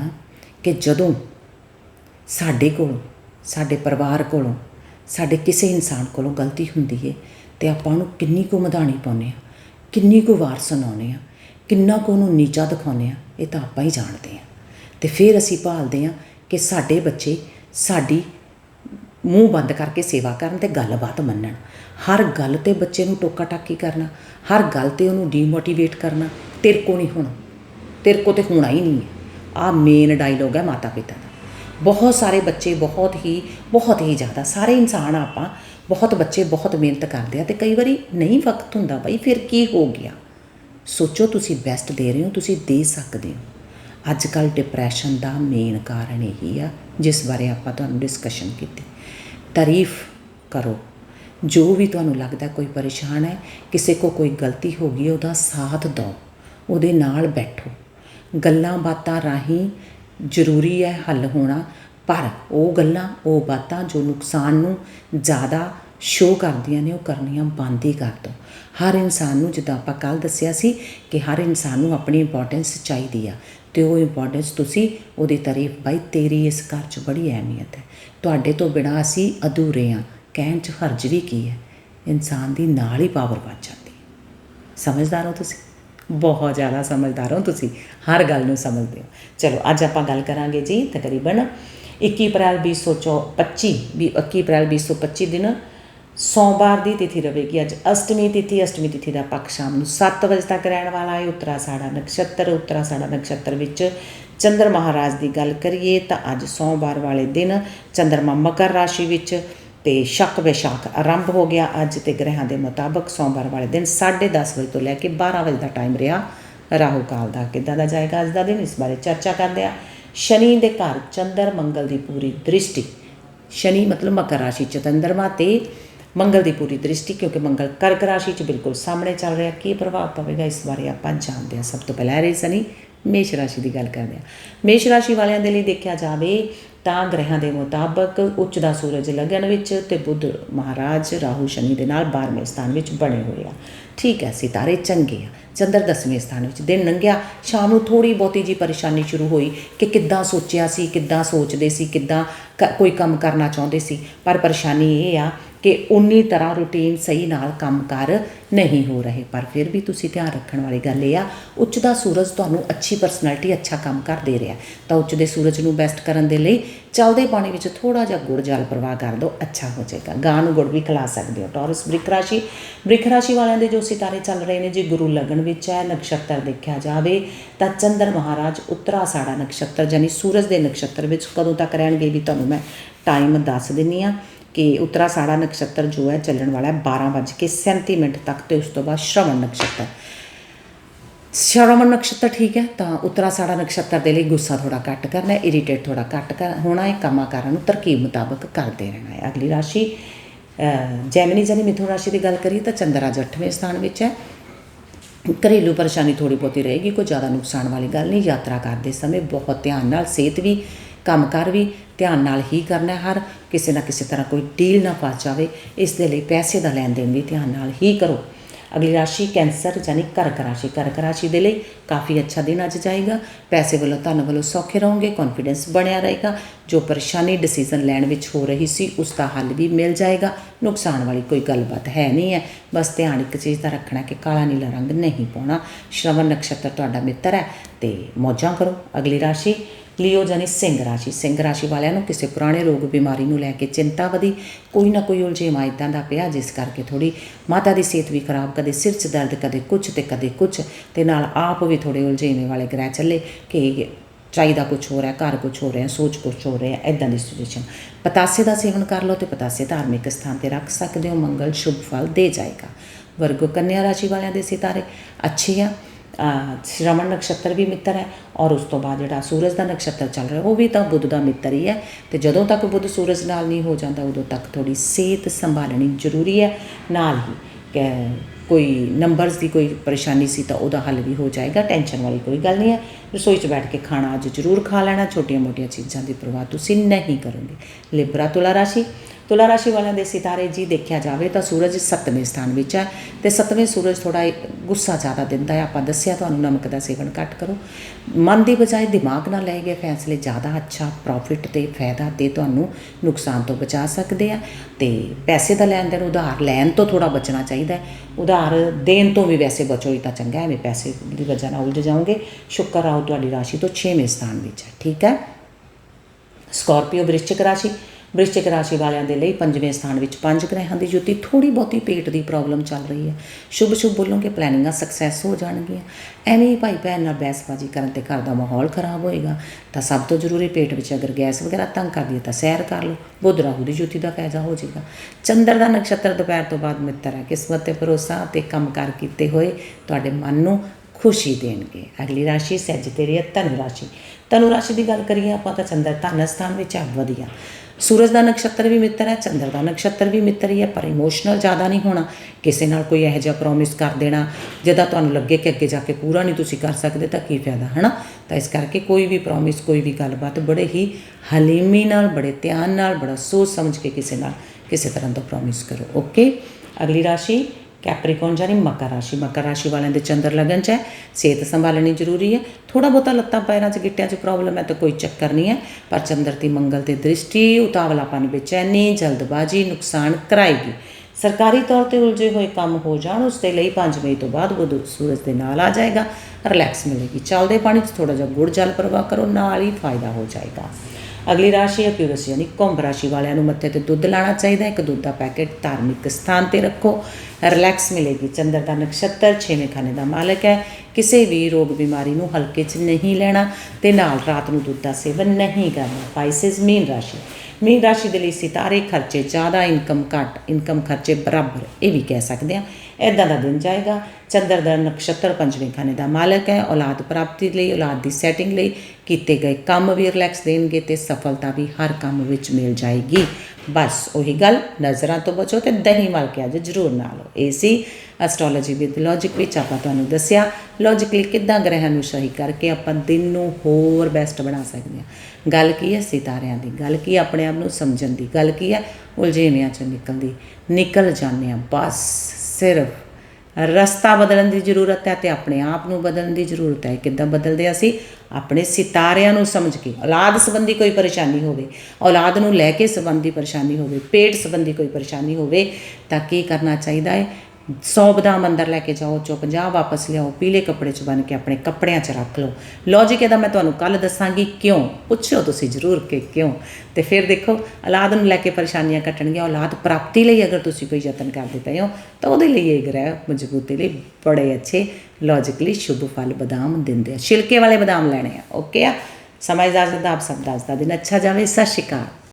ਕਿ ਜਦੋਂ ਸਾਡੇ ਕੋਲੋਂ, ਸਾਡੇ ਪਰਿਵਾਰ ਕੋਲੋਂ ਸਾਡੇ ਕਿਸੇ ਇਨਸਾਨ ਕੋਲੋਂ ਗਲਤੀ ਹੁੰਦੀ ਹੈ ਤੇ ਆਪਾਂ ਉਹਨੂੰ ਕਿੰਨੀ ਕੁ ਮਧਾਣੀ ਪਾਉਂਦੇ ਆ ਕਿੰਨੀ ਕੁ ਵਾਰ ਸੁਣਾਉਂਦੇ ਆ ਕਿੰਨਾ ਕੁ ਉਹਨੂੰ ਨੀਚਾ ਦਿਖਾਉਂਦੇ ਆ ਇਹ ਤਾਂ ਆਪਾਂ ਹੀ ਜਾਣਦੇ ਆ ਤੇ ਫਿਰ ਅਸੀਂ ਭਾਲਦੇ ਆ ਕਿ ਸਾਡੇ ਬੱਚੇ ਸਾਡੀ ਮੂੰਹ ਬੰਦ ਕਰਕੇ ਸੇਵਾ ਕਰਨ ਤੇ ਗੱਲਬਾਤ ਮੰਨਣ। ਹਰ ਗੱਲ ਤੇ ਬੱਚੇ ਨੂੰ ਟੋਕਾ ਟਾਕੀ ਕਰਨਾ, ਹਰ ਗੱਲ ਤੇ ਉਹਨੂੰ ਡੀਮੋਟੀਵੇਟ ਕਰਨਾ, ਤੇਰੇ ਕੋ ਨਹੀਂ ਹੋਣਾ, ਤੇਰੇ ਕੋ ਤੇ ਹੋਣਾ ਹੀ ਨਹੀਂ ਹੈ। ਆ ਮੇਨ ਡਾਇਲੋਗ ਹੈ ਮਾਤਾ ਪਿਤਾ ਦਾ। ਬਹੁਤ ਸਾਰੇ ਬੱਚੇ ਬਹੁਤ ਹੀ ਬਹੁਤ ਹੀ ਜ਼ਿਆਦਾ, ਸਾਰੇ ਇਨਸਾਨ ਆਪਾਂ ਬਹੁਤ ਬੱਚੇ ਬਹੁਤ ਮਿਹਨਤ ਕਰਦੇ ਆ ਤੇ ਕਈ ਵਾਰੀ ਨਹੀਂ ਵਕਤ ਹੁੰਦਾ ਬਈ, ਫਿਰ ਕੀ ਹੋ ਗਿਆ? ਸੋਚੋ ਤੁਸੀਂ ਬੈਸਟ ਦੇ ਰਹੇ ਹੋ, ਤੁਸੀਂ ਦੇ ਸਕਦੇ ਹੋ। ਅੱਜ ਕੱਲ ਡਿਪਰੈਸ਼ਨ ਦਾ ਮੇਨ ਕਾਰਨ ਇਹੀ ਆ, ਜਿਸ ਬਾਰੇ ਆਪਾਂ ਤੁਹਾਨੂੰ ਡਿਸਕਸ਼ਨ ਕੀਤੀ। ਤਾਰੀਫ ਕਰੋ। ਜੋ ਵੀ ਤੁਹਾਨੂੰ ਲੱਗਦਾ ਕੋਈ ਪਰੇਸ਼ਾਨ ਹੈ, ਕਿਸੇ ਕੋ ਕੋਈ ਗਲਤੀ ਹੋ ਗਈ, ਉਹਦਾ ਸਾਥ ਦਿਓ। ਉਹਦੇ ਨਾਲ ਬੈਠੋ। ਗੱਲਾਂ ਬਾਤਾਂ ਰਾਹੀਂ ਜ਼ਰੂਰੀ ਹੈ ਹੱਲ ਹੋਣਾ, ਪਰ ਉਹ ਗੱਲਾਂ, ਉਹ ਬਾਤਾਂ ਜੋ ਨੁਕਸਾਨ ਨੂੰ ਜ਼ਿਆਦਾ ਸ਼ੋਅ ਕਰਦੀਆਂ ਨੇ, ਉਹ ਕਰਨੀਆਂ ਬੰਦ ਹੀ ਕਰ ਦਿਓ ਹਰ ਇਨਸਾਨ ਨੂੰ, ਜਿੱਦਾਂ ਆਪਾਂ ਕੱਲ ਦੱਸਿਆ ਸੀ ਕਿ ਹਰ ਇਨਸਾਨ ਨੂੰ ਆਪਣੀ ਇੰਪੋਰਟੈਂਸ ਚਾਹੀਦੀ ਆ, ਤੇ ਉਹ ਇੰਪੋਰਟੈਂਸ ਤੁਸੀਂ ਉਹਦੀ ਤਾਰੀਫ ਬਾਈ ਤੇਰੀ ਇਸ ਘਰ 'ਚ ਬੜੀ ਅਹਿਮੀਅਤ ਹੈ। ਤੁਹਾਡੇ ਤੋਂ ਬਿਨਾਂ ਅਸੀਂ ਅਧੂਰੇ ਆ, ਕਹਿਣ 'ਚ ਹਰਜ ਵੀ ਕੀ ਹੈ? ਇਨਸਾਨ ਦੀ ਨਾਲ ਹੀ ਪਾਵਰ ਵੱਜ ਜਾਂਦੀ ਸਮਝਦਾਰ ਹੋ ਤੁਸੀਂ? ਬਹੁਤ ਜ਼ਿਆਦਾ ਸਮਝਦਾਰ ਹੋ ਤੁਸੀਂ, ਹਰ ਗੱਲ ਨੂੰ ਸਮਝਦੇ ਹੋ। ਚਲੋ, ਅੱਜ ਆਪਾਂ ਗੱਲ ਕਰਾਂਗੇ ਜੀ ਤਕਰੀਬਨ 21 ਅਪ੍ਰੈਲ 2025 ਵੀ 21 ਅਪ੍ਰੈਲ 2025 ਦਿਨ, ਸੋਮਵਾਰ ਦੀ ਤਿਥੀ ਰਹੇਗੀ ਅੱਜ, ਅਸ਼ਟਮੀ ਤਿਥੀ ਅਸ਼ਟਮੀ ਤਿਥੀ ਦਾ ਪੱਖ ਸ਼ਾਮ ਨੂੰ 7 ਵਜੇ ਤੱਕ ਰਹਿਣ ਵਾਲਾ ਹੈ ਉਤਰਾਸਾੜਾ ਨਕਸ਼ਤਰ ਉਤਰਾਸਾੜਾ ਨਕਸ਼ਤਰ ਵਿੱਚ ਚੰਦਰ ਮਹਾਰਾਜ ਦੀ ਗੱਲ ਕਰੀਏ ਤਾਂ ਅੱਜ ਸੋਮਵਾਰ ਵਾਲੇ ਦਿਨ ਚੰਦਰਮਾ ਮਕਰ ਰਾਸ਼ੀ ਵਿੱਚ ਤੇ ਸ਼ੱਕ ਵਿਸ਼ਾਖ ਆਰੰਭ ਹੋ ਗਿਆ ਅੱਜ ਤੇ ਗ੍ਰਹਿਾਂ ਦੇ ਮੁਤਾਬਕ ਸੋਮਵਾਰ ਵਾਲੇ ਦਿਨ 10:30 ਵਜੇ ਤੋਂ ਲੈ ਕੇ 12 ਵਜੇ ਦਾ ਟਾਈਮ ਰਿਹਾ। ਰਾਹੂ ਕਾਲ ਦਾ ਕਿੱਦਾਂ ਦਾ ਜਾਏਗਾ ਅੱਜ ਦਾ ਦਿਨ? ਇਸ ਬਾਰੇ ਚਰਚਾ ਕਰਦੇ ਆ ਸ਼ਨੀ ਦੇ ਘਰ ਚੰਦਰ, ਮੰਗਲ ਦੀ ਪੂਰੀ ਦ੍ਰਿਸ਼ਟੀ। ਸ਼ਨੀ ਮਤਲਬ ਮਕਰ ਰਾਸ਼ੀ ਚ ਚੰਦਰਮਾ ਤੇ ਮੰਗਲ ਦੀ ਪੂਰੀ ਦ੍ਰਿਸ਼ਟੀ, ਕਿਉਂਕਿ ਮੰਗਲ ਕਰਕ ਰਾਸ਼ੀ ਚ ਬਿਲਕੁਲ ਸਾਹਮਣੇ ਚੱਲ ਰਿਹਾ। ਕੀ ਪ੍ਰਭਾਵ ਪਵੇਗਾ? ਇਸ ਬਾਰੇ ਆਪਾਂ ਜਾਣਦੇ ਹਾਂ। ਸਭ ਤੋਂ ਪਹਿਲਾਂ ਇਹ ਸ਼ਨੀ। ਮੇਸ਼ ਰਾਸ਼ੀ ਦੀ ਗੱਲ ਕਰਦੇ ਹਾਂ। ਮੇਸ਼ ਰਾਸ਼ੀ ਵਾਲਿਆਂ ਦੇ ਲਈ ਦੇਖਿਆ ਜਾਵੇ ਤਾਂ ਗ੍ਰਹਿਆਂ ਦੇ ਮੁਤਾਬਕ ਉੱਚ ਦਾ ਸੂਰਜ ਲਗਨ ਵਿੱਚ ਤੇ ਬੁੱਧ ਮਹਾਰਾਜ ਰਾਹੂ ਸ਼ਨੀ ਦੇ ਨਾਲ 12ਵੇਂ ਸਥਾਨ ਵਿੱਚ ਬਣੇ ਹੋਏ ਆ। ਠੀਕ ਹੈ, ਸਿਤਾਰੇ ਚੰਗੇ ਆ। ਚੰਦਰ ਦਸਵੇਂ ਸਥਾਨ ਵਿੱਚ ਦਿਨ ਲੰਘਿਆ। ਸ਼ਾਮ ਨੂੰ ਥੋੜੀ ਬਹੁਤੀ ਜੀ ਪਰੇਸ਼ਾਨੀ ਸ਼ੁਰੂ ਹੋਈ ਕਿ ਕਿੱਦਾਂ ਸੋਚਿਆ ਸੀ, ਕਿੱਦਾਂ ਸੋਚਦੇ ਸੀ, ਕਿੱਦਾਂ ਕ- ਕੋਈ ਕੰਮ ਕਰਨਾ ਚਾਹੁੰਦੇ ਸੀ। ਪਰ ਪਰੇਸ਼ਾਨੀ ਇਹ ਆ ਕਿ ਉਨੀ ਤਰ੍ਹਾਂ ਰੂਟੀਨ ਸਹੀ ਨਾਲ ਕੰਮ ਕਰ ਨਹੀਂ ਹੋ ਰਹੇ। ਪਰ ਫਿਰ ਵੀ ਤੁਸੀਂ ਧਿਆਨ ਰੱਖਣ ਵਾਲੀ ਗੱਲ ਇਹ ਆ, ਉੱਚ ਦਾ ਸੂਰਜ ਤੁਹਾਨੂੰ ਅੱਛੀ ਪਰਸਨੈਲਿਟੀ ਅੱਛਾ ਕੰਮ ਕਰ ਦੇ ਰਿਹਾ। ਤਾਂ ਉੱਚ ਦੇ ਸੂਰਜ ਨੂੰ ਬੈਸਟ ਕਰਨ ਦੇ ਲਈ ਚੱਲਦੇ ਪਾਣੀ ਵਿੱਚ ਥੋੜਾ ਜਿਹਾ ਗੁੜ ਜਲ ਪ੍ਰਵਾਹ ਕਰ ਦਿਓ, ਅੱਛਾ ਹੋ ਜਾਏਗਾ। ਗਾਂ ਨੂੰ ਗੁੜ ਵੀ ਖਿਲਾ ਸਕਦੇ ਹੋ। ਟੌਰਸ ਬ੍ਰਿਕ ਰਾਸ਼ੀ ਬ੍ਰਿਕ ਰਾਸ਼ੀ ਵਾਲਿਆਂ ਦੇ ਜੋ ਸਿਤਾਰੇ ਚੱਲ ਰਹੇ ਨੇ, ਜੇ ਗੁਰੂ ਲਗਨ ਵਿੱਚ ਹੈ, ਨਕਸ਼ਤਰ ਦੇਖਿਆ ਜਾਵੇ, ਤਾਂ ਚੰਦਰ ਮਹਾਰਾਜ ਉੱਤਰਾਸਾੜਾ ਨਕਸ਼ਤਰ, ਯਾਨੀ ਸੂਰਜ ਦੇ ਨਕਸ਼ਤਰ ਵਿੱਚ ਕਦੋਂ ਤੱਕ ਰਹਿਣਗੇ ਵੀ ਤੁਹਾਨੂੰ ਮੈਂ ਟਾਈਮ ਦੱਸ ਦਿੰਨੀ ਆ। ਕਿ ਉੱਤਰਾਸਾੜਾ ਨਕਸ਼ਤਰ ਜੋ ਹੈ ਚੱਲਣ ਵਾਲਾ ਹੈ 12:37 ਮਿੰਟ ਤੱਕ ਤੇ ਉਸ ਤੋਂ ਬਾਅਦ ਸ਼ਰਵਣ ਨਕਸ਼ਤਰ। ਸ਼ਰਵਣ ਨਕਸ਼ਤਰ ਠੀਕ ਹੈ ਤਾਂ ਉੱਤਰਾਸਾੜਾ ਨਕਸ਼ਤਰ ਦੇ ਲਈ ਗੁੱਸਾ ਥੋੜਾ ਘੱਟ ਕਰਨਾ ਹੈ ਇਰੀਟੇਟ ਥੋੜਾ ਘੱਟ ਕਰ ਹੋਣਾ ਹੈ ਕੰਮਾਂ ਕਾਰਾਂ ਨੂੰ ਤਰਕੀਬ ਮੁਤਾਬਕ ਕਰਦੇ ਰਹਿਣਾ ਹੈ। ਅਗਲੀ ਰਾਸ਼ੀ ਅਹ, ਜੈਮਨੀ ਜਾਨੀ ਮਿਥੁਨ ਰਾਸ਼ੀ ਦੀ ਗੱਲ ਕਰੀਏ ਤਾਂ ਚੰਦਰਾਜ ਅੱਜ 8ਵੇਂ ਸਥਾਨ ਵਿੱਚ ਹੈ। ਘਰੇਲੂ ਪਰੇਸ਼ਾਨੀ ਥੋੜੀ ਬਹੁਤੀ ਰਹੇਗੀ ਕੋਈ ਜ਼ਿਆਦਾ ਨੁਕਸਾਨ ਵਾਲੀ ਗੱਲ ਨਹੀਂ ਯਾਤਰਾ ਕਰਦੇ ਸਮੇਂ ਬਹੁਤ ਧਿਆਨ ਨਾਲ ਸਿਹਤ ਵੀ ਕੰਮਕਾਰ ਵੀ ਧਿਆਨ ਨਾਲ ਹੀ ਕਰਨਾ ਹਰ ਕਿਸੇ ਨਾ ਕਿਸੇ ਤਰ੍ਹਾਂ ਕੋਈ ਡੀਲ ਨਾ ਫਸ ਜਾਵੇ। ਇਸ ਦੇ ਲਈ ਪੈਸੇ ਦਾ ਲੈਣ ਦੇਣ ਵੀ ਧਿਆਨ ਨਾਲ ਹੀ ਕਰੋ। ਅਗਲੀ ਰਾਸ਼ੀ ਕੈਂਸਰ ਯਾਨੀ ਕਰਕ ਰਾਸ਼ੀ। ਕਰਕ ਰਾਸ਼ੀ ਦੇ ਲਈ ਕਾਫੀ ਅੱਛਾ ਦਿਨ ਅੱਜ ਜਾਏਗਾ। ਪੈਸੇ ਵੱਲੋਂ ਧਨ ਵੱਲੋਂ ਸੌਖੇ ਰਹੋਗੇ ਕੌਨਫੀਡੈਂਸ ਬਣਿਆ ਰਹੇਗਾ। ਜੋ ਪਰੇਸ਼ਾਨੀ ਡਿਸੀਜਨ ਲੈਣ ਵਿੱਚ ਹੋ ਰਹੀ ਸੀ, ਉਸ ਦਾ ਹੱਲ ਵੀ ਮਿਲ ਜਾਏਗਾ। ਨੁਕਸਾਨ ਵਾਲੀ ਕੋਈ ਗੱਲਬਾਤ ਹੈ ਨਹੀਂ ਹੈ। ਬਸ ਧਿਆਨ ਇੱਕ ਚੀਜ਼ ਦਾ ਰੱਖਣਾ ਕਿ ਕਾਲਾ ਨੀਲਾ ਰੰਗ ਨਹੀਂ ਪਾਉਣਾ। ਸ਼ਰਵਣ ਨਕਸ਼ਤਰ ਤੁਹਾਡਾ ਮਿੱਤਰ ਹੈ ਤੇ ਮੌਜਾਂ ਕਰੋ। ਅਗਲੀ ਰਾਸ਼ੀ ਲਿਓ ਜਾਨੀ ਸਿੰਘ ਰਾਸ਼ੀ ਸਿੰਘ ਰਾਸ਼ੀ ਵਾਲਿਆਂ ਨੂੰ ਕਿਸੇ ਪੁਰਾਣੇ ਰੋਗ ਬਿਮਾਰੀ ਨੂੰ ਲੈ ਕੇ ਚਿੰਤਾ ਵਧੀ। ਕੋਈ ਨਾ ਕੋਈ ਉਲਝੇਵਾਂ ਇਦਾਂ ਦਾ ਪਿਆ, ਜਿਸ ਕਰਕੇ ਥੋੜੀ ਮਾਤਾ ਦੀ ਸਿਹਤ ਵੀ ਖਰਾਬ, ਕਦੇ ਸਿਰ 'ਚ ਦਰਦ, ਕਦੇ ਕੁਝ ਤੇ ਕਦੇ ਕੁਝ। ਤੇ ਨਾਲ ਆਪ ਵੀ ਥੋੜੇ ਉਲਝੇਵੇਂ ਵਾਲੇ ਗ੍ਰਹਿ ਚੱਲੇ ਕਿ ਚਾਹੀਦਾ ਕੁਝ ਹੋ ਰਿਹਾ, ਘਰ ਕੁਝ ਹੋ ਰਿਹਾ, ਸੋਚ ਕੁਝ ਹੋ ਰਿਹਾ ਐਦਾਂ ਦੀ ਸਿਚੁਏਸ਼ਨ ਪਤਾਸੇ ਦਾ ਸੇਵਨ ਕਰ ਲਓ ਤੇ ਪਤਾਸੇ ਧਾਰਮਿਕ ਸਥਾਨ ਤੇ ਰੱਖ ਸਕਦੇ ਹੋ। ਮੰਗਲ, ਸ਼ੁਭ ਫਲ ਦੇ ਜਾਏਗਾ। ਵਰਗੋ ਕੰਨਿਆ ਰਾਸ਼ੀ ਵਾਲਿਆਂ ਦੇ ਸਿਤਾਰੇ ਅੱਛੇ ਆ। ਸ਼੍ਰਵਣ ਨਕਸ਼ਤਰ ਵੀ ਮਿੱਤਰ ਹੈ ਔਰ ਉਸ ਤੋਂ ਬਾਅਦ ਜਿਹੜਾ ਸੂਰਜ ਦਾ ਨਕਸ਼ਤਰ ਚੱਲ ਰਿਹਾ ਉਹ ਵੀ ਤਾਂ ਬੁੱਧ ਦਾ ਮਿੱਤਰ ਹੀ ਹੈ ਤੇ ਜਦੋਂ ਤੱਕ ਬੁੱਧ ਸੂਰਜ ਨਾਲ ਨਹੀਂ ਹੋ ਜਾਂਦਾ ਉਦੋਂ ਤੱਕ ਥੋੜੀ ਸਿਹਤ ਸੰਭਾਲਣੀ ਜ਼ਰੂਰੀ ਹੈ, ਨਾਲ ਹੀ, ਕਿ ਕੋਈ ਨੰਬਰਸ ਦੀ ਕੋਈ ਪਰੇਸ਼ਾਨੀ ਸੀ ਤਾਂ ਉਹਦਾ ਹੱਲ ਵੀ ਹੋ ਜਾਏਗਾ ਟੈਨਸ਼ਨ ਵਾਲੀ ਕੋਈ ਗੱਲ ਨਹੀਂ ਹੈ, ਰਸੋਈ 'ਚ ਬੈਠ ਕੇ ਖਾਣਾ ਅੱਜ ਜ਼ਰੂਰ ਖਾ ਲੈਣਾ ਛੋਟੀਆਂ-ਮੋਟੀਆਂ ਚੀਜ਼ਾਂ ਦੀ ਪਰਵਾਹ ਤੁਸੀਂ ਨਹੀਂ ਕਰੋਗੇ। ਲਿਬਰਾ ਤੁਲਾ ਰਾਸ਼ੀ। ਤੁਲਾ ਰਾਸ਼ੀ ਵਾਲਿਆਂ ਦੇ ਸਿਤਾਰੇ ਜੀ ਦੇਖਿਆ ਜਾਵੇ ਤਾਂ ਸੂਰਜ 7ਵੇਂ ਸਥਾਨ ਵਿੱਚ ਹੈ ਤੇ 7ਵੇਂ ਸੂਰਜ ਥੋੜਾ ਗੁੱਸਾ ਜ਼ਿਆਦਾ ਦਿੰਦਾ ਹੈ। ਆਪਾਂ ਦੱਸਿਆ ਤੁਹਾਨੂੰ ਨਮਕ ਦਾ ਸੇਵਨ ਘੱਟ ਕਰੋ। ਮਨ ਦੀ ਬਜਾਏ ਦਿਮਾਗ ਨਾਲ ਲਏ ਗਏ ਫੈਸਲੇ ਜ਼ਿਆਦਾ ਅੱਛਾ ਪ੍ਰੋਫਿਟ ਤੇ ਫਾਇਦਾ ਤੇ ਤੁਹਾਨੂੰ ਨੁਕਸਾਨ ਤੋਂ ਬਚਾ ਸਕਦੇ ਆ ਤੇ ਪੈਸੇ ਦਾ ਲੈਣ ਦੇਣ, ਉਧਾਰ ਲੈਣ ਤੋਂ ਥੋੜਾ ਬਚਣਾ ਚਾਹੀਦਾ ਹੈ। ਉਧਾਰ ਦੇਣ ਤੋਂ ਵੀ ਵੈਸੇ ਬਚੋ ਹੀ ਤਾਂ ਚੰਗਾ ਐਵੇਂ ਪੈਸੇ ਦੀ ਵਜ੍ਹਾ ਨਾਲ ਉਲਝ ਜਾਓਗੇ। ਸ਼ੁਕਰ ਆਓ ਤੁਹਾਡੀ ਰਾਸ਼ੀ ਤੋਂ 6ਵੇਂ ਸਥਾਨ ਵਿੱਚ ਹੈ। ਠੀਕ ਹੈ? ਸਕੋਰਪੀਓ ਵ੍ਰਿਸ਼ਚਿਕ ਰਾਸ਼ੀ। ਵ੍ਰਿਸ਼ਚਿਕ ਰਾਸ਼ੀ ਵਾਲਿਆਂ ਦੇ ਲਈ ਪੰਜਵੇਂ ਸਥਾਨ ਵਿੱਚ ਪੰਜ ਗ੍ਰਹਿਾਂ ਦੀ ਜੁਤੀ ਥੋੜੀ ਬਹੁਤੀ ਪੇਟ ਦੀ ਪ੍ਰੋਬਲਮ ਚੱਲ ਰਹੀ ਹੈ। ਸ਼ੁਭ ਸ਼ੁਭ ਬੋਲੋਗੇ ਪਲੈਨਿੰਗਾਂ ਸਕਸੈਸ ਹੋ ਜਾਣਗੀਆਂ। ਐਵੇਂ ਹੀ ਭਾਈ ਭੈਣ ਨਾਲ ਬਹਿਸਬਾਜ਼ੀ ਕਰਨ ਤੇ ਘਰ ਦਾ ਮਾਹੌਲ ਖਰਾਬ ਹੋਏਗਾ, ਤਾਂ ਸਭ ਤੋਂ ਜ਼ਰੂਰੀ ਪੇਟ ਵਿੱਚ ਅਗਰ ਗੈਸ ਵਗੈਰਾ ਤੰਗ ਕਰਦੀ ਹੈ ਤਾਂ ਸੈਰ ਕਰ ਲਓ। ਬੁੱਧ ਰਾਹੂ ਦੀ ਜੁਤੀ ਦਾ ਫਾਇਦਾ ਹੋ ਜਾਏਗਾ। ਚੰਦਰ ਦਾ ਨਕਸ਼ਤਰ ਦੁਪਹਿਰ ਤੋਂ ਬਾਅਦ ਮਿੱਤਰ ਹੈ। ਕਿਸਮਤ ਤੇ ਭਰੋਸਾ ਤੇ ਕੰਮਕਾਰ ਕੀਤੇ ਹੋਏ ਤੁਹਾਡੇ ਮਨ ਨੂੰ ਖੁਸ਼ੀ ਦੇਣਗੇ। ਅਗਲੀ ਰਾਸ਼ੀ ਸੈਜਿਟੇਰੀਆ ਧਨੁ ਰਾਸ਼ੀ। ਧਨੁ ਰਾਸ਼ੀ ਦੀ ਗੱਲ ਕਰੀਏ ਆਪਾਂ ਤਾਂ ਚੰਦਰ ਧਨ ਸਥਾਨ ਵਿੱਚ ਆ ਵਧੀਆ। ਸੂਰਜ ਦਾ ਨਕਸ਼ਤਰ ਵੀ ਮਿੱਤਰ ਹੈ, ਚੰਦਰ ਦਾ ਨਕਸ਼ਤਰ ਵੀ ਮਿੱਤਰ ਹੀ ਹੈ, ਪਰ ਇਮੋਸ਼ਨਲ ਜ਼ਿਆਦਾ ਨਹੀਂ ਹੋਣਾ। ਕਿਸੇ ਨਾਲ ਕੋਈ ਇਹੋ ਜਿਹਾ ਪ੍ਰੋਮਿਸ ਕਰ ਦੇਣਾ, ਜਿਹਦਾ ਤੁਹਾਨੂੰ ਲੱਗੇ ਕਿ ਅੱਗੇ ਜਾ ਕੇ ਪੂਰਾ ਨਹੀਂ ਤੁਸੀਂ ਕਰ ਸਕਦੇ, ਤਾਂ ਕੀ ਫਾਇਦਾ, ਹਨਾ? ਤਾਂ ਇਸ ਕਰਕੇ ਕੋਈ ਵੀ ਪ੍ਰੋਮਿਸ ਕੋਈ ਵੀ ਗੱਲਬਾਤ ਬੜੇ ਹੀ ਹਲੀਮੀ ਨਾਲ, ਬੜੇ ਧਿਆਨ ਨਾਲ, ਬੜਾ ਸੋਚ ਸਮਝ ਕੇ ਕਿਸੇ ਨਾਲ, ਕਿਸੇ ਤਰ੍ਹਾਂ ਦਾ ਪ੍ਰੋਮਿਸ ਕਰੋ ਓਕੇ ਅਗਲੀ ਰਾਸ਼ੀ ਕੈਪਰੀਕੌਨ ਜਾਨੀ ਮਕਰ ਰਾਸ਼ੀ। ਮਕਰ ਰਾਸ਼ੀ ਵਾਲਿਆਂ ਦੇ ਚੰਦਰ ਲਗਨ ਚ ਹੈ, ਸਿਹਤ ਸੰਭਾਲਣੀ ਜ਼ਰੂਰੀ ਹੈ। ਥੋੜਾ ਬਹੁਤਾ ਲੱਤਾਂ ਪੈਰਾਂ 'ਚ, ਗਿੱਟਿਆਂ 'ਚ ਪ੍ਰੋਬਲਮ ਹੈ ਤਾਂ ਕੋਈ ਚੱਕਰ ਨਹੀਂ ਹੈ। ਪਰ ਚੰਦਰ ਦੀ ਮੰਗਲ ਤੇ ਦ੍ਰਿਸ਼ਟੀ, ਉਤਾਵਲਾਪਨ ਬੇਚੈਨੀ ਜਲਦਬਾਜ਼ੀ, ਨੁਕਸਾਨ ਕਰਾਏਗੀ। ਸਰਕਾਰੀ ਤੌਰ ਤੇ ਉਲਝੇ ਹੋਏ ਕੰਮ ਹੋ ਜਾਣ, ਉਸ ਦੇ ਲਈ 5 ਮਈ ਤੋਂ ਬਾਅਦ ਬੁੱਧ ਸੂਰਜ ਦੇ ਨਾਲ ਆ ਜਾਏਗਾ। ਰਿਲੈਕਸ ਮਿਲੇਗੀ। ਚੱਲਦੇ ਪਾਣੀ 'ਚ ਥੋੜਾ ਜਿਹਾ ਗੁੜ ਜਲ ਪ੍ਰਵਾਹ ਕਰੋ, ਨਾਲ ਹੀ ਫਾਇਦਾ ਹੋ ਜਾਏਗਾ। ਅਗਲੀ ਰਾਸ਼ੀ ਹੈ ਪਿਊਰਸ ਯਾਨੀ ਕੁੰਭ ਰਾਸ਼ੀ ਵਾਲਿਆਂ ਨੂੰ ਮੱਥੇ ਤੇ ਦੁੱਧ ਲਾਣਾ ਚਾਹੀਦਾ ਹੈ। ਇੱਕ ਦੁੱਧ ਦਾ ਪੈਕੇਟ ਧਾਰਮਿਕ ਸਥਾਨ ਤੇ ਰੱਖੋ। ਰਿਲੈਕਸ ਮਿਲੇਗੀ। ਚੰਦਰ ਦਾ ਨਕਸ਼ਤਰ ਛੇਵੇਂ ਖਾਨੇ ਦਾ ਮਾਲਕ ਹੈ। ਕਿਸੇ ਵੀ ਰੋਗ ਬਿਮਾਰੀ ਨੂੰ ਹਲਕੇ 'ਚ ਨਹੀਂ ਲੈਣਾ ਤੇ ਨਾਲ ਰਾਤ ਨੂੰ ਦੁੱਧ ਦਾ ਸੇਵਨ ਨਹੀਂ ਕਰਨਾ। ਪਾਈਸਿਸ ਮੀਨ ਰਾਸ਼ੀ। ਮੀਨ ਰਾਸ਼ੀ ਦੇ ਲਈ ਸਿਤਾਰੇ ਖਰਚੇ ਜ਼ਿਆਦਾ, ਇਨਕਮ ਘੱਟ, ਇਨਕਮ ਖਰਚੇ ਬਰਾਬਰ, ਇਹ ਵੀ ਕਹਿ ਸਕਦੇ ਆ ਇਦਾਂ ਦਾ ਦਿਨ ਜਾਏਗਾ। ਚੰਦਰ ਦਾ ਨਕਸ਼ਤਰ ਪੰਜਵੇਂ ਖਾਨੇ ਦਾ ਮਾਲਕ ਹੈ। ਔਲਾਦ ਪ੍ਰਾਪਤੀ ਲਈ, ਔਲਾਦ ਦੀ ਸੈਟਿੰਗ ਲਈ ਕੀਤੇ ਗਏ ਕੰਮ ਵੀ ਰਿਲੈਕਸ ਦੇਣਗੇ ਤੇ ਸਫਲਤਾ ਵੀ ਹਰ ਕੰਮ ਵਿੱਚ ਮਿਲ ਜਾਏਗੀ। ਬਸ ਉਹੀ ਗੱਲ, ਨਜ਼ਰਾਂ ਤੋਂ ਬਚੋ ਤੇ ਦਹੀਂ ਮਲ ਕੇ ਅੱਜ ਜ਼ਰੂਰ ਨਾ ਲਓ ਇਹ ਸੀ ਐਸਟ੍ਰੋਲੋਜੀ ਵਿਦ ਲੌਜਿਕ ਵਿੱਚ ਆਪਾਂ ਤੁਹਾਨੂੰ ਦੱਸਿਆ। ਲੌਜਿਕਲੀ ਕਿੱਦਾਂ ਗ੍ਰਹਿਾਂ ਨੂੰ ਸਹੀ ਕਰਕੇ ਆਪਾਂ ਦਿਨ ਨੂੰ ਹੋਰ ਬੈਸਟ ਬਣਾ ਸਕਦੇ ਹਾਂ। ਗੱਲ ਕੀ ਹੈ? ਸਿਤਾਰਿਆਂ ਦੀ ਗੱਲ ਕੀ ਹੈ? ਆਪਣੇ ਆਪ ਨੂੰ ਸਮਝਣ ਦੀ ਗੱਲ ਕੀ ਹੈ? ਉਲਝੇਵਿਆਂ ਚੋਂ ਨਿਕਲਦੀ, ਨਿਕਲ ਜਾਂਦੇ ਆ ਬਸ ਸਿਰਫ ਰਸਤਾ ਬਦਲਣ ਦੀ ਜ਼ਰੂਰਤ ਹੈ ਤੇ ਆਪਣੇ ਆਪ ਨੂੰ ਬਦਲਣ ਦੀ ਜ਼ਰੂਰਤ ਹੈ। ਕਿੱਦਾਂ ਬਦਲਦੇ ਅਸੀਂ? ਆਪਣੇ ਸਿਤਾਰਿਆਂ ਨੂੰ ਸਮਝ ਕੇ। ਔਲਾਦ ਸੰਬੰਧੀ ਕੋਈ ਪਰੇਸ਼ਾਨੀ ਹੋਵੇ, ਔਲਾਦ ਨੂੰ ਲੈ ਕੇ ਸੰਬੰਧੀ ਪਰੇਸ਼ਾਨੀ ਹੋਵੇ, ਪੇਟ ਸੰਬੰਧੀ ਕੋਈ ਪਰੇਸ਼ਾਨੀ ਹੋਵੇ, ਤਾਂ ਕੀ ਕਰਨਾ ਚਾਹੀਦਾ ਹੈ? 100 ਬਦਾਮ ਅੰਦਰ ਲੈ ਕੇ ਜਾਓ ਚੋ 50 ਵਾਪਸ ਲਿਆਓ, ਪੀਲੇ ਕੱਪੜੇ 'ਚ ਬਨ ਕੇ ਆਪਣੇ ਕੱਪੜਿਆਂ 'ਚ ਰੱਖ ਲਓ। ਲੌਜਿਕ ਇਹਦਾ ਮੈਂ ਤੁਹਾਨੂੰ ਕੱਲ ਦੱਸਾਂਗੀ ਕਿਉਂ? ਪੁੱਛਿਓ ਤੁਸੀਂ ਜ਼ਰੂਰ ਕਿ ਕਿਉਂ? ਤੇ ਫਿਰ ਦੇਖੋ, ਔਲਾਦ ਨੂੰ ਲੈ ਕੇ ਪਰੇਸ਼ਾਨੀਆਂ ਕੱਟਣਗੀਆਂ, ਔਲਾਦ ਪ੍ਰਾਪਤੀ ਲਈ ਅਗਰ ਤੁਸੀਂ ਕੋਈ ਯਤਨ ਕਰਦੇ ਪਏ ਹੋ, ਤਾਂ ਉਹਦੇ ਲਈ ਇਹ ਗ੍ਰਹਿ ਮਜ਼ਬੂਤੀ ਲਈ ਬੜੇ ਅੱਛੇ ਲੌਜਿਕਲੀ ਸ਼ੁਭ ਫਲ ਬਦਾਮ ਦਿੰਦੇ ਆ। ਛਿਲਕੇ ਵਾਲੇ ਬਦਾਮ ਲੈਣੇ ਆ ਓਕੇ ਆ? ਸਮਾਂ ਇਜਾਜ਼ਤ ਦਾ ਆਪ ਸਭ ਦੱਸਦਾ ਦਿਨ ਅੱਛਾ ਜਾਵੇ। ਸਤਿ ਸ਼੍ਰੀ ਅਕਾਲ।